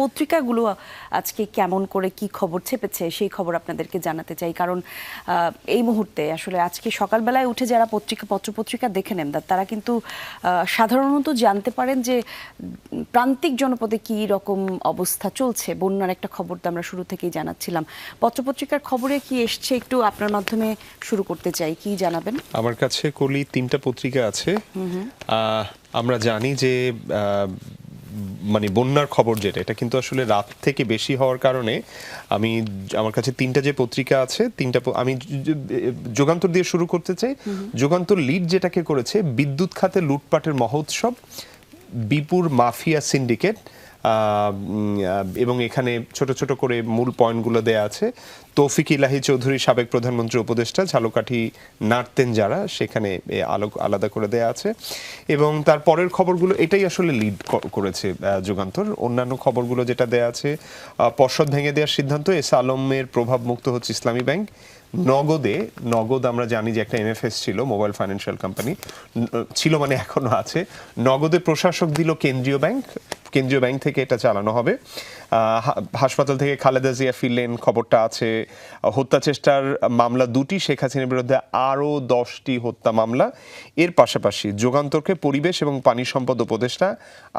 পত্রিকাগুলো আজকে কেমন করে কি খবর ছেপেছে সেই খবর আপনাদেরকে জানাতে চাই। কারণ এই মুহূর্তে আসলে আজকে সকালবেলায় উঠে যারা পত্রিকা পত্রপত্রিকা দেখে নেন তারা কিন্তু সাধারণত জানতে পারেন যে প্রান্তিক জনপদে কি রকম অবস্থা চলছে। বন্যার একটা খবর তো আমরা শুরু থেকেই জানাচ্ছিলাম। পত্রপত্রিকার খবরে কি এসছে একটু আপনার মাধ্যমে শুরু করতে চাই কি জানাবেন? আমার কাছে কলি তিনটা পত্রিকা আছে। আমরা জানি যে মানে বন্যার খবর যেটা এটা কিন্তু আসলে রাত থেকে বেশি হওয়ার কারণে আমি আমার কাছে তিনটা যে পত্রিকা আছে তিনটা আমি যুগান্তর দিয়ে শুরু করতে চাই। যুগান্তর লিড যেটাকে করেছে বিদ্যুৎ খাতে লুটপাটের মহোৎসব বিপুর মাফিয়া সিন্ডিকেট এবং এখানে ছোট ছোট করে মূল পয়েন্টগুলো দেয়া আছে। তৌফিক ইলাহি চৌধুরী, সাবেক প্রধানমন্ত্রী উপদেষ্টা, ঝালকাঠি নাড়তেন যারা, সেখানে আলোক, আলাদা করে দেয়া আছে। এবং তার পরের খবরগুলো, এটাই আসলে লিড করেছে যুগান্তর। অন্যান্য খবরগুলো যেটা দেয়া আছে পর্ষদ ভেঙে দেওয়ার সিদ্ধান্ত, এস আলমের প্রভাব মুক্ত হচ্ছে ইসলামী ব্যাংক। নগদে, নগদ আমরা জানি যে একটা এমএফএস ছিল, মোবাইল ফাইন্যান্সিয়াল কোম্পানি ছিল মানে এখনও আছে। নগদে প্রশাসক দিল কেন্দ্রীয় ব্যাংক কেন্দ্রীয় ব্যাংক থেকে এটা চালানো হবে। হাসপাতাল থেকে খালেদা জিয়া ফিরলেন, খবরটা আছে। হত্যা চেষ্টার মামলা দুটি, শেখ হাসিনার বিরুদ্ধে আরও দশটি হত্যা মামলা। এর পাশাপাশি যুগান্তরকে পরিবেশ এবং পানি সম্পদ উপদেষ্টা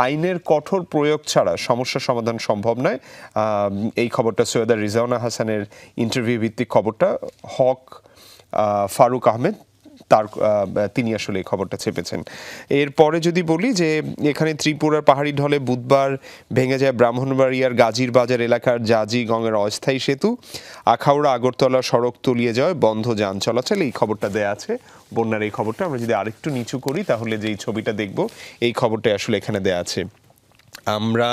আইনের কঠোর প্রয়োগ ছাড়া সমস্যা সমাধান সম্ভব নয়। এই খবরটা সৈয়দা রিজাউনা হাসানের ইন্টারভিউ ভিত্তিক খবরটা। হক ফারুক আহমেদ তার তিনি আসলে এই খবরটা চেপেছেন। এরপরে যদি বলি যে এখানে ত্রিপুরার পাহাড়ি ঢলে বুধবার ভেঙে যায় ব্রাহ্মণবাড়িয়ার গাজীর বাজার এলাকার জাজি গঙ্গের অস্থায়ী সেতু। আখাউড়া, আগরতলা সড়ক তলিয়ে যায়, বন্ধ যান চলাচল, এই খবরটা দেয়া আছে। বন্যার এই খবরটা আমরা যদি আরেকটু নিচু করি, তাহলে যেই ছবিটা দেখব, এই খবরটা আসলে এখানে দেয়া আছে। আমরা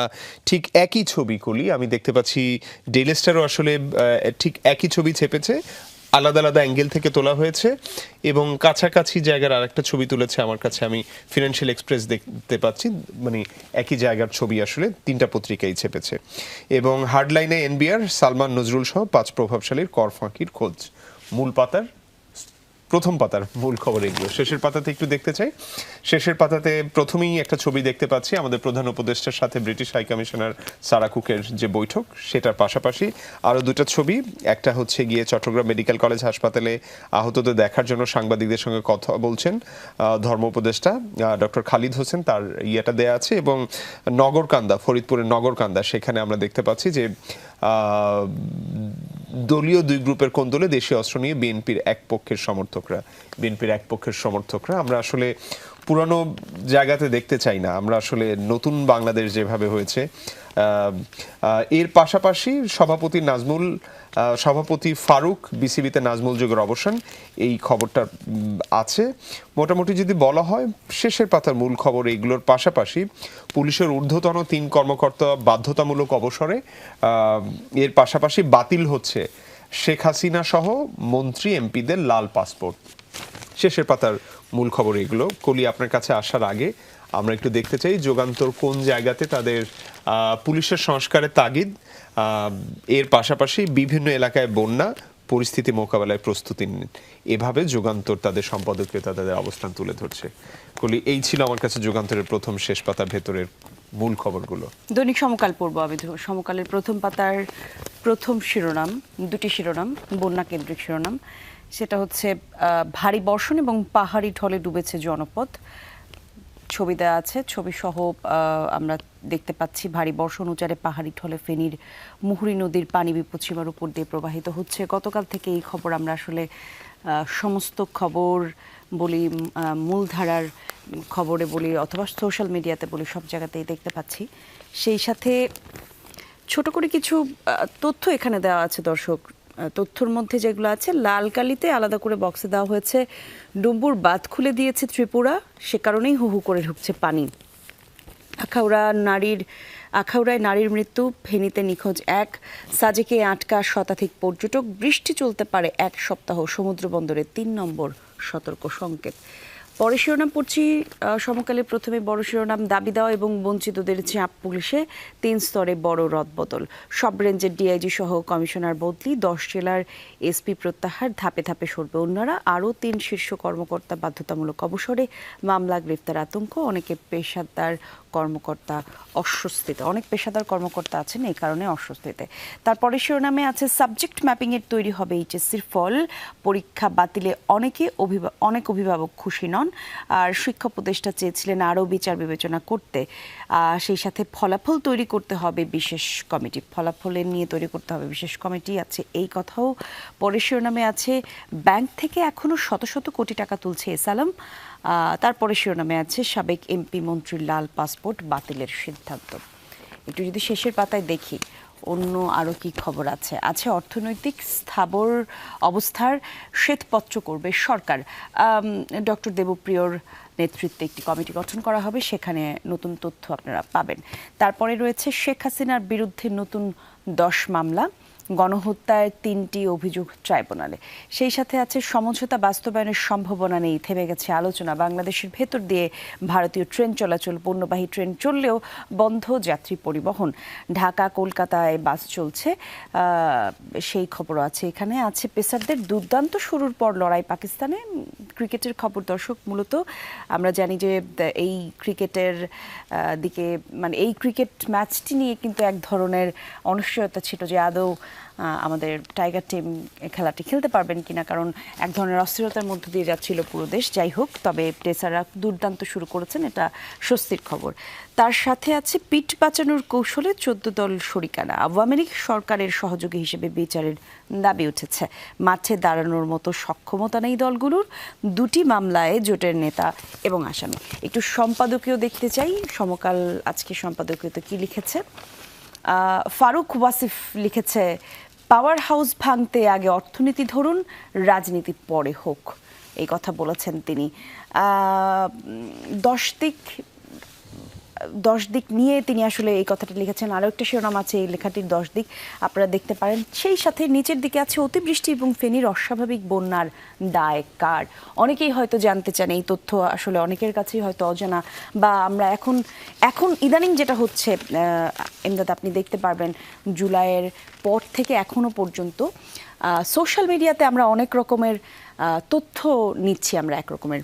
ঠিক একই ছবি করি আমি দেখতে পাচ্ছি ডেলেস্টারও আসলে ঠিক একই ছবি ছেপেছে। আলাদা আলাদা অ্যাঙ্গেল থেকে তোলা হয়েছে এবং কাছাকাছি জায়গার আরেকটা ছবি তুলেছে আমার কাছে আমি ফিনান্সিয়াল এক্সপ্রেস দেখতে পাচ্ছি মানে একই জায়গার ছবি আসলে, তিনটা পত্রিকাই ছেপেছে। এবং হার্ডলাইনে এনবিআর, সালমান নজরুল সহ পাঁচ প্রভাবশালীর কর ফাঁকির খোঁজ। মূল পাতার প্রথম পাতার মূল খবর এগুলো। শেষের পাতাতে একটু দেখতে চাই। শেষের পাতাতে প্রথমেই একটা ছবি দেখতে পাচ্ছি আমাদের প্রধান উপদেষ্টার সাথে ব্রিটিশ হাই কমিশনার সারা কুকের যে বৈঠক, সেটার পাশাপাশি আরও দুটো ছবি। একটা হচ্ছে গিয়ে চট্টগ্রাম মেডিকেল কলেজ হাসপাতালে আহতদের দেখার জন্য সাংবাদিকদের সঙ্গে কথা বলছেন ধর্ম উপদেষ্টা ডক্টর খালিদ হোসেন। তার ইয়েটা দেয়া আছে এবং নগরকান্দা, ফরিদপুরের নগরকান্দা, সেখানে আমরা দেখতে পাচ্ছি যে দলীয় দুই গ্রুপের কোন্দলে দেশীয় অস্ত্র নিয়ে বিএনপির এক পক্ষের সমর্থকরা, বিএনপির এক পক্ষের সমর্থকরা। আমরা আসলে পুরানো জায়গাতে দেখতে চাই না। আমরা আসলে নতুন বাংলাদেশ যেভাবে হয়েছে এর পাশাপাশি সভাপতি নাজমুল সভাপতি ফারুক, বিসিবিতে নাজমুল যুগের অবসান, এই খবরটা আছে। মোটামুটি যদি বলা হয়, শেষের পাতার মূল খবর এইগুলোর পাশাপাশি পুলিশের ঊর্ধ্বতন তিন কর্মকর্তা বাধ্যতামূলক অবসরে এর পাশাপাশি বাতিল হচ্ছে শেখ হাসিনা সহ মন্ত্রী এমপিদের লাল পাসপোর্ট। শেষের পাতার মূল খবর এগুলো। কলি, আপনার কাছে আসার আগে আমরা একটু দেখতে চাই যুগান্তর কোন জায়গাতে তাদের পুলিশের সংস্কারের তাগিদ এর পাশাপাশি বিভিন্ন এলাকায় বন্যা, পরিস্থিতি মোকাবেলায় প্রস্তুতি নিন। এভাবে যুগান্তর তাদের সম্পাদকীয়তা তাদের অবস্থান তুলে ধরছে। কলি, এই ছিল আমার কাছে যুগান্তরের প্রথম শেষ পাতার ভেতরের মূল খবরগুলো। দৈনিক সমকাল পড়ব আমি সমকালের প্রথম পাতার প্রথম শিরোনাম, দুটি শিরোনাম, বন্যা কেন্দ্রিক শিরোনাম। সেটা হচ্ছে ভারী বর্ষণ এবং পাহাড়ি ঢলে ডুবেছে জনপদ। ছবি দেওয়া আছে ছবি সহ আমরা দেখতে পাচ্ছি ভারী বর্ষণ উচারে পাহাড়ি ঢলে ফেনীর মুহুরী নদীর পানি বিপদসীমার উপর দিয়ে প্রবাহিত হচ্ছে। গতকাল থেকে এই খবর আমরা আসলে সমস্ত খবর বলি মূলধারার খবরে বলি অথবা সোশ্যাল মিডিয়াতে বলি, সব জায়গাতেই দেখতে পাচ্ছি। সেই সাথে ছোট করে কিছু তথ্য এখানে দেওয়া আছে দর্শক। তথ্যর মধ্যে যেগুলো আছে লাল কালিতে আলাদা করে বক্সে দেওয়া হয়েছে, ডুম্বুর বাঁধ খুলে দিয়েছে ত্রিপুরা, সে কারণেই হু হু করে ঢুকছে পানি। আখাউড়া নারীর, আখাউড়ায় নারীর মৃত্যু, ফেনীতে নিখোঁজ এক, সাজেকে আটকা শতাধিক পর্যটক, বৃষ্টি চলতে পারে এক সপ্তাহ সমুদ্র বন্দরে তিন নম্বর সতর্ক সংকেত। পরে শিরোনাম পড়ছি সমকালে প্রথমে বড় শিরোনাম দাবি দেওয়া এবং বঞ্চিতদের চাপ পুলিশে তিন স্তরে বড় রদবদল। সব রেঞ্জের ডিআইজি সহ কমিশনার বদলি, দশ জেলার এসপি প্রত্যাহার, ধাপে ধাপে সরবে অন্যরা, আরও তিন শীর্ষ কর্মকর্তা বাধ্যতামূলক অবসরে মামলা, গ্রেফতার আতঙ্ক, অনেকে পেশাদার কর্মকর্তা অস্বস্তিতে। অনেক পেশাদার কর্মকর্তা আছেন এই কারণে অস্বস্তিতে। তারপরে শিরোনামে আছে, সাবজেক্ট ম্যাপিং এর তৈরি হবে এইচএসসির ফল, পরীক্ষা বাতিলে অনেকে অনেক অভিভাবক খুশি নন আর শিক্ষা উপদেষ্টা চেয়েছিলেন আরও বিচার বিবেচনা করতে। সেই সাথে ফলাফল তৈরি করতে হবে বিশেষ কমিটি। ফলাফলের নিয়ে তৈরি করতে হবে বিশেষ কমিটি আছে এই কথাও পরে শিরোনামে আছে। ব্যাংক থেকে এখনও শত শত কোটি টাকা তুলছে এসালাম। তারপরে শিরোনামে আছে সাবেক এমপি মন্ত্রীর লাল পাসপোর্ট বাতিলের সিদ্ধান্ত। একটু যদি শেষের পাতায় দেখি অন্য আরও কি খবর আছে? আছে অর্থনৈতিক স্থাবর অবস্থার শ্বেতপত্র করবে সরকার। ডক্টর দেবপ্রিয়র নেতৃত্বে একটি কমিটি গঠন করা হবে, সেখানে নতুন তথ্য আপনারা পাবেন। তারপরে রয়েছে শেখ হাসিনার বিরুদ্ধে নতুন দশ মামলা। গণহত্যার তিনটি অভিযোগ ট্রাইব্যুনালে। সেই সাথে আছে সমঝোতা বাস্তবায়নের সম্ভাবনা নেই, থেমে গেছে আলোচনা। বাংলাদেশের ভেতর দিয়ে ভারতীয় ট্রেন চলাচল, পণ্যবাহী ট্রেন চললেও বন্ধ যাত্রী পরিবহন। ঢাকা, কলকাতায় বাস চলছে। সেই খবরও আছে এখানে। আছে পেসারদের দুর্দান্ত শুরুর পর লড়াই পাকিস্তানে। ক্রিকেটের খবর দর্শক, মূলত আমরা জানি যে এই ক্রিকেটের দিকে মানে এই ক্রিকেট ম্যাচটি নিয়ে কিন্তু এক ধরনের অনিশ্চয়তা ছিল যে আদৌ আমাদের টাইগার টিম খেলাটি খেলতে পারবেন কিনা, কারণ এক ধরনের অস্থিরতার মধ্য দিয়ে যাচ্ছিল পুরো দেশ। যাই হোক, তবে পেসাররা দুর্দান্ত শুরু করেছেন, এটা স্বস্তির খবর। তার সাথে আছে পিঠ বাঁচানোর কৌশলে চোদ্দ দল শরিকানা। আওয়ামী লীগ সরকারের সহযোগী হিসেবে বিচারের দাবি উঠেছে। মাঠে দাঁড়ানোর মতো সক্ষমতা নেই দলগুলোর। দুটি মামলায় জোটের নেতা এবং আসামি। একটু সম্পাদকীয় দেখতে চাই। সমকাল আজকে সম্পাদকীয়তে কি লিখেছে? ফারুক ওয়াসিফ লিখেছে পাওয়ার হাউস ভাঙতে আগে অর্থনীতি ধরুন, রাজনীতি পরে হোক। এই কথা বলেছেন তিনি। দশ দিক দশ দিক নিয়ে তিনি আসলে এই কথাটা লিখেছেন। আরও একটা শিরোনাম আছে এই লেখাটির দশ দিক। আপনারা দেখতে পারেন, সেই সাথে নিচের দিকে আছে অতিবৃষ্টি এবং ফেনীর অস্বাভাবিক বন্যার দায় কার? অনেকেই হয়তো জানতে চান এই তথ্য, আসলে অনেকের কাছেই হয়তো অজানা। বা আমরা এখন এখন ইদানিং যেটা হচ্ছে এমদাদ আপনি দেখতে পারবেন, জুলাইয়ের পর থেকে এখনও পর্যন্ত সোশ্যাল মিডিয়াতে আমরা অনেক রকমের তথ্য নিচ্ছি, আমরা এক রকমের।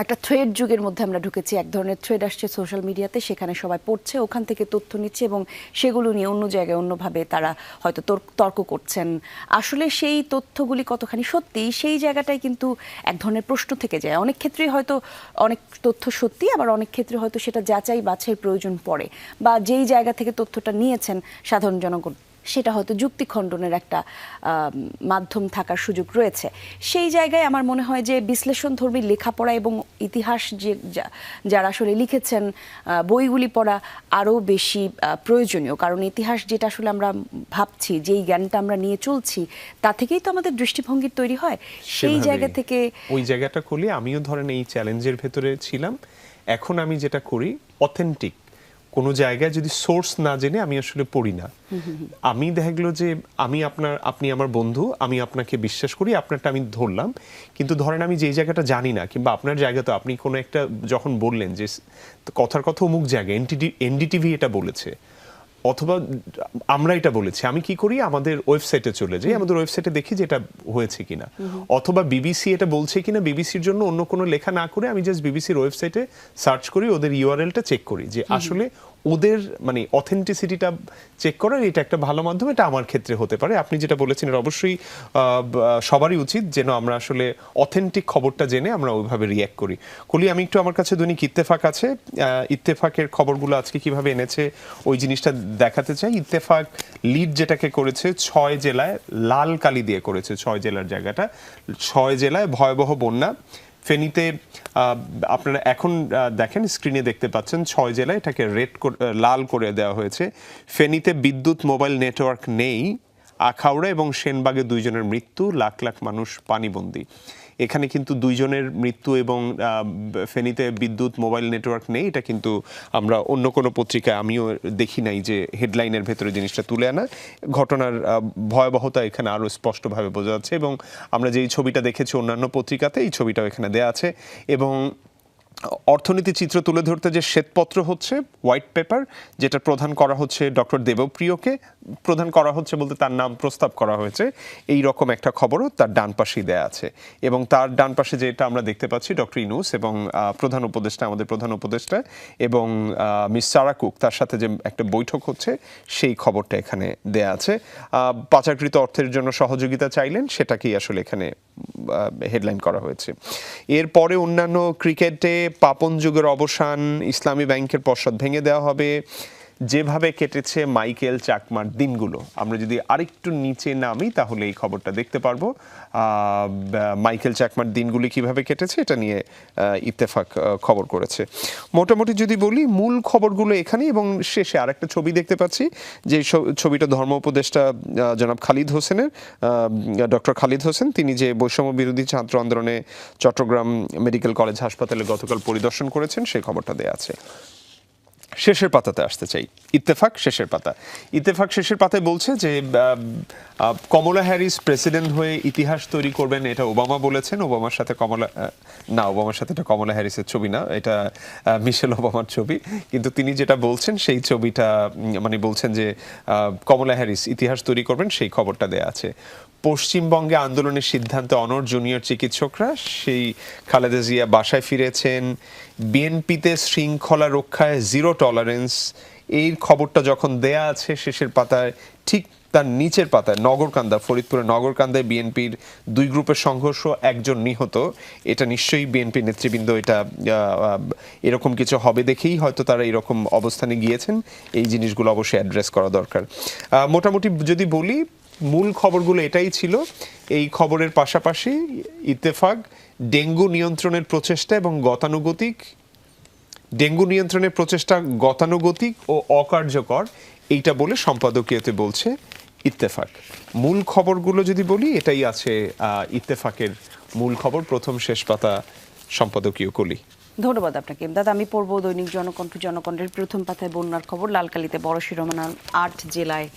একটা থ্রেড যুগের মধ্যে আমরা ঢুকেছি, এক ধরনের থ্রেড আসছে সোশ্যাল মিডিয়াতে সেখানে সবাই পড়ছে, ওখান থেকে তথ্য নিচ্ছে এবং সেগুলো নিয়ে অন্য জায়গায় অন্যভাবে তারা হয়তো তর্ক- করছেন। আসলে সেই তথ্যগুলি কতখানি সত্যি, সেই জায়গাটায় কিন্তু এক ধরনের প্রশ্ন থেকে যায়। অনেক ক্ষেত্রেই হয়তো অনেক তথ্য সত্যি, আবার অনেক ক্ষেত্রে হয়তো সেটা যাচাই বাছাই প্রয়োজন পড়ে বা যেই জায়গা থেকে তথ্যটা নিয়েছেন, সাধারণ জনগণ সেটা হয়তো যুক্তি খণ্ডনের একটা মাধ্যম থাকার সুযোগ রয়েছে। সেই জায়গায় আমার মনে হয় যে বিশ্লেষণধর্মী লেখাপড়া এবং ইতিহাস যে যা- যারা আসলে লিখেছেন বইগুলি পড়া আরও বেশি প্রয়োজনীয়। কারণ ইতিহাস যেটা আসলে আমরা ভাবছি যেই জ্ঞানটা আমরা নিয়ে চলছি তা থেকেই তো আমাদের দৃষ্টিভঙ্গি তৈরি হয়। সেই জায়গা থেকে ওই জায়গাটা করলে আমিও ধরেন এই চ্যালেঞ্জের ভেতরে ছিলাম। এখন আমি যেটা করি অথেন্টিক কোনো জায়গায় যদি সোর্স না জেনে আমি আসলে পড়ি না। আমি দেখা গেলো যে আমি আপনার, আপনি আমার বন্ধু, আমি আপনাকে বিশ্বাস করি, আপনারটা আমি ধরলাম। কিন্তু ধরেন আমি যে জায়গাটা জানি না, কিংবা আপনার জায়গা তো আপনি কোনো একটা যখন বললেন যে, কথার কথা অমুক জায়গায় এনডিটিভি এটা বলেছে। অথবা আমরা এটা বলেছি আমি কি করি? আমাদের ওয়েবসাইটে চলে যাই আমাদের ওয়েবসাইটে দেখি যে এটা হয়েছে কিনা। অথবা বিবিসি এটা বলছে কিনা বিবিসির জন্য অন্য কোনো লেখা না করে আমি জাস্ট বিবিসির ওয়েবসাইটে সার্চ করি ওদের ইউআরএলটা চেক করি যে আসলে ওদের মানে অথেন্টিসিটিটা চেক করার এটা একটা ভালো মাধ্যম, এটা আমার ক্ষেত্রে হতে পারে। আপনি যেটা বলেছেন, এটা অবশ্যই সবারই উচিত যেন আমরা আসলে অথেন্টিক খবরটা জেনে আমরা ওইভাবে রিয়্যাক্ট করি। কলি, আমি একটু আমার কাছে দৈনিক ইত্তেফাক আছে। ইত্তেফাকের খবরগুলো আজকে কীভাবে এনেছে, ওই জিনিসটা দেখাতে চাই। ইত্তেফাক লিড যেটাকে করেছে ছয় জেলায়, লাল কালি দিয়ে করেছে ছয় জেলার জায়গাটা। ছয় জেলায় ভয়াবহ বন্যা। ফেনীতে আপনারা এখন দেখেন স্ক্রিনে দেখতে পাচ্ছেন ছয় জেলায় এটাকে রেড লাল করে দেওয়া হয়েছে। ফেনীতে বিদ্যুৎ মোবাইল নেটওয়ার্ক নেই। আখাউড়া এবং সেনবাগে দুইজনের মৃত্যু, লাখ লাখ মানুষ পানিবন্দী। এখানে কিন্তু দুইজনের মৃত্যু এবং ফেনীতে বিদ্যুৎ, মোবাইল নেটওয়ার্ক নেই, এটা কিন্তু আমরা অন্য কোনো পত্রিকায় আমিও দেখি নাই যে হেডলাইনের ভেতরে জিনিসটা তুলে আনা। ঘটনার ভয়াবহতা এখানে আরও স্পষ্টভাবে বোঝা যাচ্ছে এবং আমরা যেই ছবিটা দেখেছি অন্যান্য পত্রিকাতে, এই ছবিটাও এখানে দেয়া আছে এবং অর্থনীতি চিত্র তুলে ধরতে যে শ্বেতপত্র হচ্ছে হোয়াইট পেপার যেটা প্রধান করা হচ্ছে ডক্টর দেবপ্রিয়কে, প্রধান করা হচ্ছে বলতে তার নাম প্রস্তাব করা হয়েছে। এই রকম একটা খবরও তার ডান পাশেই দেয়া আছে। এবং তার ডান পাশে যেটা আমরা দেখতে পাচ্ছি, ডক্টর ইনুস এবং প্রধান উপদেষ্টা, আমাদের প্রধান উপদেষ্টা এবং মিস সারা কুক, তার সাথে যে একটা বৈঠক হচ্ছে, সেই খবরটা এখানে দেয়া আছে। পাচারকৃত অর্থের জন্য সহযোগিতা চাইলেন, সেটাকেই আসলে এখানে হেডলাইন করা হয়েছে। এরপরে অন্যান্য ক্রিকেটে পাপন যুগের অবসান ইসলামী ব্যাংকের পর্ষদ ভেঙে দেওয়া হবে। যেভাবে কেটেছে মাইকেল চাকমার দিনগুলো। আমরা যদি আরেকটু নিচে নামি, তাহলে এই খবরটা দেখতে পারব। মাইকেল চাকমার দিনগুলি কীভাবে কেটেছে এটা নিয়ে ইত্তেফাক খবর করেছে। মোটামুটি যদি বলি, মূল খবরগুলো এখানে এবং শেষে আরেকটা ছবি দেখতে পাচ্ছি, যে ছবিটা ধর্ম উপদেষ্টা জনাব খালিদ হোসেনের ডক্টর খালিদ হোসেন। তিনি যে বৈষম্য বিরোধী ছাত্র আন্দোলনে চট্টগ্রাম মেডিকেল কলেজ হাসপাতালে গতকাল পরিদর্শন করেছেন সেই খবরটা দেয়া আছে। শেষের পাতাতে আসতে চাই। ইত্তেফাক শেষের পাতা। ইত্তেফাক শেষের পাতায় বলছে যে কমলা হ্যারিস প্রেসিডেন্ট হয়ে ইতিহাস তৈরি করবেন, এটা ওবামা বলেছেন। ওবামার সাথে কমলা না, ওবামার সাথে এটা কমলা হ্যারিসের ছবি না, এটা মিশেল ওবামার ছবি। কিন্তু তিনি যেটা বলছেন, সেই ছবিটা মানে বলছেন যে কমলা হ্যারিস ইতিহাস তৈরি করবেন, সেই খবরটা দেয়া আছে। পশ্চিমবঙ্গে আন্দোলনের সিদ্ধান্তে অনর জুনিয়র চিকিৎসকরা, সেই খালেদা জিয়া বাসায় ফিরেছেন বিএনপিতে শৃঙ্খলা রক্ষায় জিরো টলারেন্স এই খবরটা যখন দেয়া আছে শেষের পাতায় ঠিক তার নিচের পাতায়, নগরকান্দা, ফরিদপুরের নগরকান্দায় বিএনপির দুই গ্রুপের সংঘর্ষ, একজন নিহত। এটা নিশ্চয়ই বিএনপি নেতৃবৃন্দ এটা এরকম কিছু হবে দেখেই হয়তো তারা এরকম অবস্থানে গিয়েছেন। এই জিনিসগুলো অবশ্যই অ্যাড্রেস করা দরকার। মোটামুটি যদি বলি, মূল খবরগুলো এটাই ছিল। এই খবরের পাশাপাশি ইত্তেফাক, ডেঙ্গু নিয়ন্ত্রণের প্রচেষ্টা এবং গতানুগতিক, ডেঙ্গু নিয়ন্ত্রণের প্রচেষ্টা গতানুগতিক ও অকার্যকর। এইটা বলে সম্পাদকীয়তে বলছে ইত্তেফাক। মূল খবরগুলো যদি বলি, এটাই আছে ইত্তেফাকের মূল খবর। প্রথম শেষ পাতা সম্পাদকীয় কলি। ধন্যবাদ আপনাকে। দাদা আমি পড়ব দৈনিক জনকণ্ঠ জনকণ্ঠের প্রথম পাতায় বন্যার খবর, লালকালিতে বড় শিরোমান আট জেলায়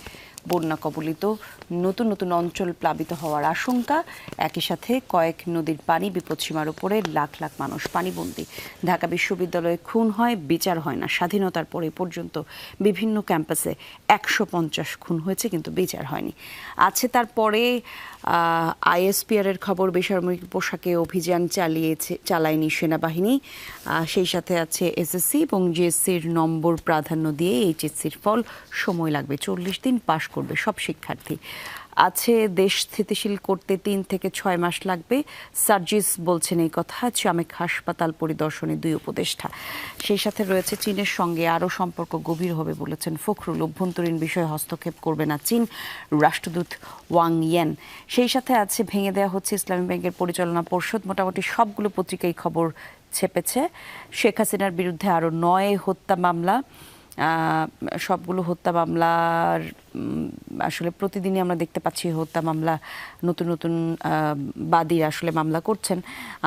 বন্যা কবলিত, নতুন নতুন অঞ্চল প্লাবিত হওয়ার আশঙ্কা। একই সাথে কয়েক নদীর পানি বিপদসীমার উপরে লাখ লাখ মানুষ পানিবন্দী। ঢাকা বিশ্ববিদ্যালয়ে খুন হয়, বিচার হয় না। স্বাধীনতার পরে পর্যন্ত বিভিন্ন ক্যাম্পাসে একশো পঞ্চাশ খুন হয়েছে, কিন্তু বিচার হয়নি। আছে তারপরে আইএসপিআর এর খবর, বেসামরিক পোশাকে অভিযান চালিয়েছে, চালায়নি সেনাবাহিনী। সেই সাথে আছে এসএসসি এবং জিএসসির নম্বর প্রাধান্য দিয়ে এইচএসসির ফল সময় লাগবে চল্লিশ দিন, পাশ করবে সব শিক্ষার্থী। আছে দেশ স্থিতিশীল করতে তিন থেকে ছয় মাস লাগবে। সার্জিস বলছেন এই কথা, চামেক হাসপাতাল পরিদর্শনে দুই উপদেষ্টা। সেই সাথে রয়েছে চীনের সঙ্গে আরও সম্পর্ক গভীর হবে বলেছেন ফখরুল। অভ্যন্তরীণ বিষয়ে হস্তক্ষেপ করবে না চীন রাষ্ট্রদূত ওয়াং ইয়েন। সেই সাথে আছে, ভেঙে দেওয়া হচ্ছে ইসলামী ব্যাংকের পরিচালনা পর্ষদ। মোটামুটি সবগুলো পত্রিকায় খবর ছেপেছে। শেখ হাসিনার বিরুদ্ধে আরও নয় হত্যা মামলা। সবগুলো হত্যা মামলার আসলে প্রতিদিনই আমরা দেখতে পাচ্ছি হত্যা মামলা, নতুন নতুন বাদী আসলে মামলা করছেন।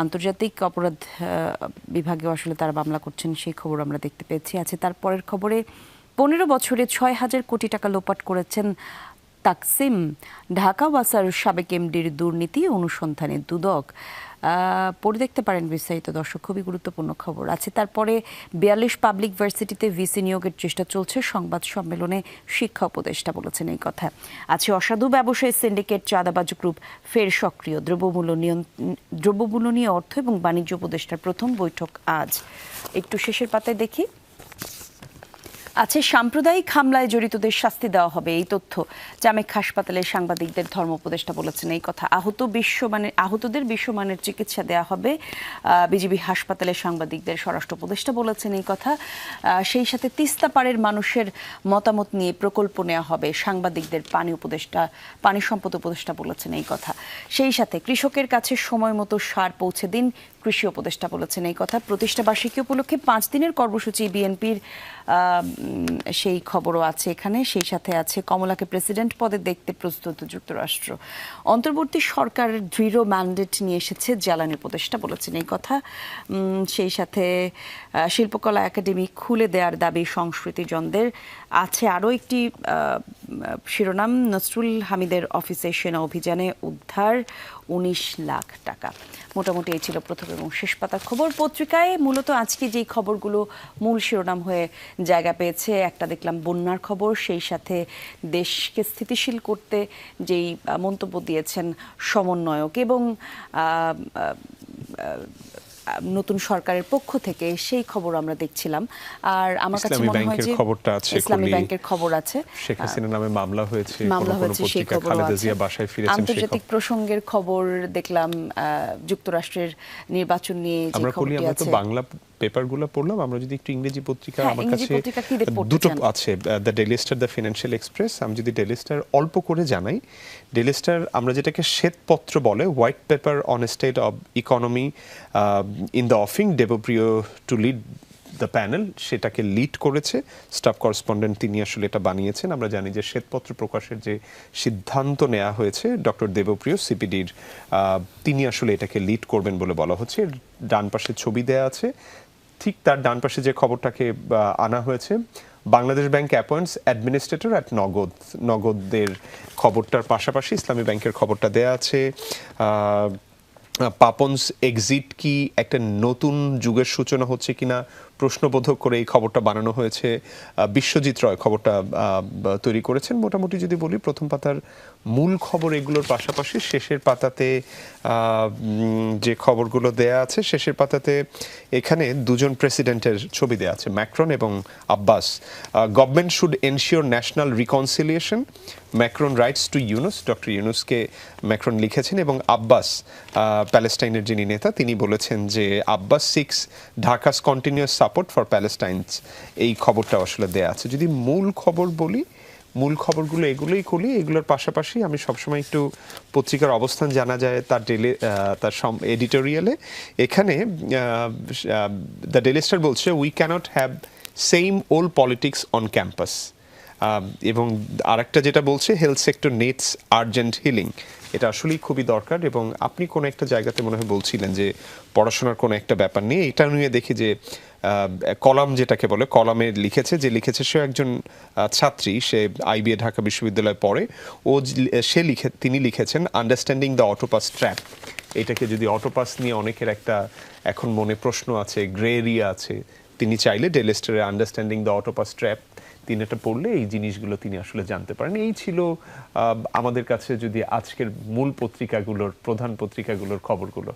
আন্তর্জাতিক অপরাধ বিভাগেও আসলে তারা মামলা করছেন, সেই খবর আমরা দেখতে পেয়েছি। আছে তারপরের খবরে পনেরো বছরে ছয় হাজার কোটি টাকা লোপাট করেছেন তাকসিম ঢাকা ওয়াসার সাবেক এমডির দুর্নীতি অনুসন্ধানে দুদক। পড়ে দেখতে পারেন বিস্তারিত দর্শক, খুবই গুরুত্বপূর্ণ খবর আছে। তারপরে বিয়াল্লিশ পাবলিক ভার্সিটিতে ভিসি নিয়োগের চেষ্টা চলছে, সংবাদ সম্মেলনে শিক্ষা উপদেষ্টা বলেছেন এই কথা। আছে অসাধু ব্যবসায়ী সিন্ডিকেট চাঁদাবাজ গ্রুপ ফের সক্রিয়। দ্রব্যমূল্য দ্রব্যমূল্য নিয়ে অর্থ এবং বাণিজ্য উপদেষ্টার প্রথম বৈঠক আজ। একটু শেষের পাতায় দেখি। আছে সাম্প্রদায়িক হামলায় জড়িতদের শাস্তি দেওয়া হবে, এই তথ্য জামেক হাসপাতালের সাংবাদিকদের ধর্ম উপদেষ্টা বলেছেন। এই কথা আহত বিশ্বমানের, আহতদের বিশ্বমানের চিকিৎসা দেওয়া হবে বিজিবি হাসপাতালের সাংবাদিকদের স্বরাষ্ট্র উপদেষ্টা বলেছেন এই কথা। সেই সাথে তিস্তা পাড়ের মানুষের মতামত নিয়ে প্রকল্প নেওয়া হবে, সাংবাদিকদের পানি উপদেষ্টা, পানি সম্পদ উপদেষ্টা বলেছেন এই কথা। সেই সাথে কৃষকের কাছে সময় মতো সার পৌঁছে দিন কৃষি উপদেষ্টা বলেছেন এই কথা। প্রতিষ্ঠা বার্ষিকী উপলক্ষে পাঁচ দিনের কর্মসূচি বিএনপির সেই খবরও আছে এখানে। সেই সাথে আছে কমলাকে প্রেসিডেন্ট পদে দেখতে প্রস্তুত যুক্তরাষ্ট্র। অন্তর্বর্তী সরকারের দৃঢ় ম্যান্ডেট নিয়ে এসেছে জ্বালানি উপদেষ্টা বলেছেন এই কথা। সেই সাথে শিল্পকলা একাডেমি খুলে দেওয়ার দাবি সংস্কৃতিজনদের। আছে আরও একটি শিরোনাম, নসরুল হামিদের অফিসে সেনা অভিযানে উদ্ধার উনিশ লাখ টাকা। মোটামুটি এই ছিল প্রথম এবং শেষ পাতার খবর। পত্রিকায় মূলত আজকে যেই খবরগুলো মূল শিরোনাম হয়ে জায়গা পেয়েছে, একটা দেখলাম বন্যার খবর, সেই সাথে দেশকে স্থিতিশীল করতে যেই মন্তব্য দিয়েছেন সমন্বয়ক এবং নতুন সরকারের পক্ষ থেকে সেই খবর আমরা দেখছিলাম। আর আমার কাছে মনে হয় যে খবরটা আছে, ইসলামী ব্যাংকের খবর আছে। শেখ হাসিনা নামে মামলা হয়েছে মামলা হয়েছে সেই খবর বাসায় ফিরেছেন আন্তর্জাতিক প্রসঙ্গের খবর দেখলাম আহ, যুক্তরাষ্ট্রের নির্বাচন নিয়ে যে খবরটি আছে। আমরা বাংলা পেপারগুলো পড়লাম আমরা যদি একটু ইংরেজি পত্রিকা হ্যাঁ, আমার কাছে দুটো আছে the Daily Star the Financial Express আমি যদি ডেলি স্টার অল্প করে জানাই ডেলি স্টার আমরা যেটাকে শ্বেতপত্র বলে white paper on state of economy in the offing Debapriya to lead the panel সেটাকে লিড করেছে স্টাফ করসপন্ডেন্ট তিনি আসলে এটা বানিয়েছেন আমরা জানি যে শ্বেতপত্র প্রকাশের যে সিদ্ধান্ত নেওয়া হয়েছে ডক্টর দেবপ্রিয় সিপিডির তিনি আসলে এটাকে লিড করবেন বলে বলা হচ্ছে ডান পাশে ছবি দেয়া আছে ঠিক তার ডান পাশে যে খবরটাকে আনা হয়েছে, Bangladesh bank appoints administrator at Nagad নগদদের খবরটার পাশাপাশি ইসলামী ব্যাংকের খবরটা দেয়া আছে। পাপনস এক্সিট কি একটা নতুন যুগের সূচনা হচ্ছে কিনা? প্রশ্নবোধক করে এই খবরটা বানানো হয়েছে বিশ্বজিৎ রয় খবরটা তৈরি করেছেন। মোটামুটি যদি বলি, প্রথম পাতার মূল খবর এগুলোর পাশাপাশি শেষের পাতাতে যে খবরগুলো দেয়া আছে, শেষের পাতাতে এখানে দুজন প্রেসিডেন্টের ছবি দেয়া আছে, ম্যাক্রন এবং Abbas. Government should ensure national reconciliation Macron writes to Yunus, doctor ইউনুসকে ম্যাক্রন লিখেছেন এবং আব্বাস প্যালেস্টাইনের যিনি নেতা, তিনি বলেছেন যে Abbas seeks Dhaka's continuous support for Palestine's এই খবরটা আসলে দেয়া আছে। যদি মূল খবর বলি, মূল খবরগুলো এগুলোই করি এগুলোর পাশাপাশি আমি সবসময় একটু পত্রিকার অবস্থান জানা যায় তার ডেলি তার সম এডিটোরিয়ালে এখানে দ্য ডেলি স্টার বলছে we can't have same old politics on campus এবং আরেকটা যেটা বলছে health sector needs urgent healing এটা আসলেই খুবই দরকার এবং আপনি কোনো একটা জায়গাতে মনে হয় বলছিলেন যে পড়াশোনার কোনো একটা ব্যাপার নিয়ে, এটা নিয়ে দেখি যে কলাম যেটাকে বলে, কলামে লিখেছে যে লিখেছে সে একজন ছাত্রী, সে আইবিএ ঢাকা বিশ্ববিদ্যালয়ে পড়ে। ও সে লিখে, তিনি লিখেছেন আন্ডারস্ট্যান্ডিং দ্য অটোপাস ট্র্যাপ এটাকে যদি অটোপাস নিয়ে অনেকের একটা এখন মনে প্রশ্ন আছে, গ্রে এরিয়া আছে, তিনি চাইলে ডেলেস্টারের আন্ডারস্ট্যান্ডিং দ্য অটোপাস ট্র্যাপ তিনি এটা পড়লে এই জিনিসগুলো তিনি আসলে জানতে পারেন। এই ছিল আমাদের কাছে যদি আজকের মূল পত্রিকাগুলোর, প্রধান পত্রিকাগুলোর খবরগুলো।